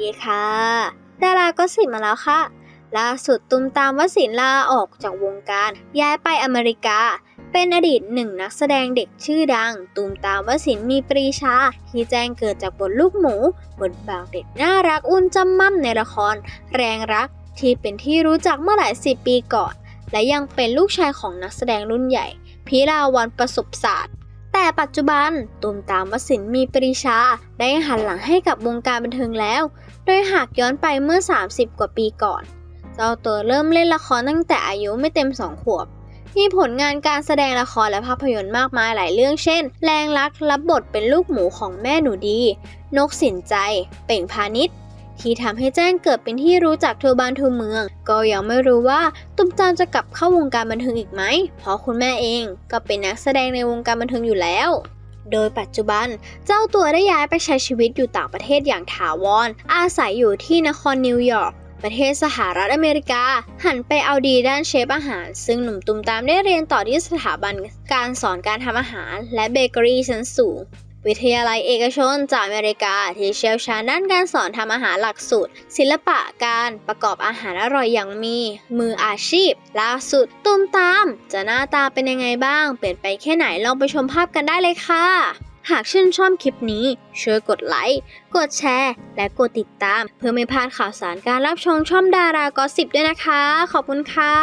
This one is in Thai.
ดีค่ะดาราก็สิบมาแล้วค่ะ ล่าสุดตุมตามวสินลาออกจากวงการ ย้ายไปอเมริกา เป็นอดีตหนึ่งนักแสดงเด็กชื่อดัง ตุมตามวสินมีปรีชา ที่แจ้งเกิดจากบทลูกหมู บทบาทเด็กน่ารักอุ่นจำมั่มในละคร แรงรัก ที่เป็นที่รู้จักเมื่อหลายสิบปีก่อน และยังเป็นลูกชายของนักแสดงรุ่นใหญ่พิลาวันประสบศาสตร์ แต่ปัจจุบันตุมตามวสินมีปรีชาได้หันหลังให้กับวงการบันเทิงแล้ว โดยหากย้อนไปเมื่อ 30 กว่าปีก่อน เจ้าตัวเริ่มเล่นละครตั้งแต่อายุไม่เต็ม2ขวบ มีผลงานการแสดงละครและภาพยนตร์มากมายหลายเรื่องเช่น แรงรักรับบทเป็นลูกหมูของแม่หนูดี นกสินใจ เป่งพาณิชย์ ที่ทำให้แจ้งเกิดเป็นที่รู้จักทั่วบ้านทั่วเมือง ก็ยังไม่รู้ว่าตุ้มตามจะกลับเข้าวงการบันเทิงอีกไหม เพราะคุณแม่เองก็เป็นนักแสดงในวงการบันเทิงอยู่แล้ว โดยปัจจุบันเจ้าตัวได้ย้ายไปใช้ชีวิตอยู่ต่างประเทศอย่างถาวรอาศัยอยู่ที่นครนิวยอร์กประเทศสหรัฐอเมริกา หันไปเอาดีด้านเชฟอาหาร ซึ่งหนุ่มตุมตามได้เรียนต่อที่สถาบันการสอนการทำอาหาร และเบเกอรี่ชั้นสูง วิทยาลัยเอกชนจากอเมริกาที่เชี่ยวชาญด้านการสอนทำอาหารหลักสูตร ศิลปะการประกอบอาหารอร่อยอย่างมี มืออาชีพ ล่าสุดตุ้มตาม จะหน้าตาเป็นยังไงบ้าง เปลี่ยนไปแค่ไหนลองไปชมภาพกันได้เลยค่ะ หากชื่นชอบคลิปนี้ ช่วยกดไลค์ กดแชร์ และกดติดตาม เพื่อไม่พลาดข่าวสารการรับชมช่องดารากอสิบด้วยนะคะ ขอบคุณค่ะ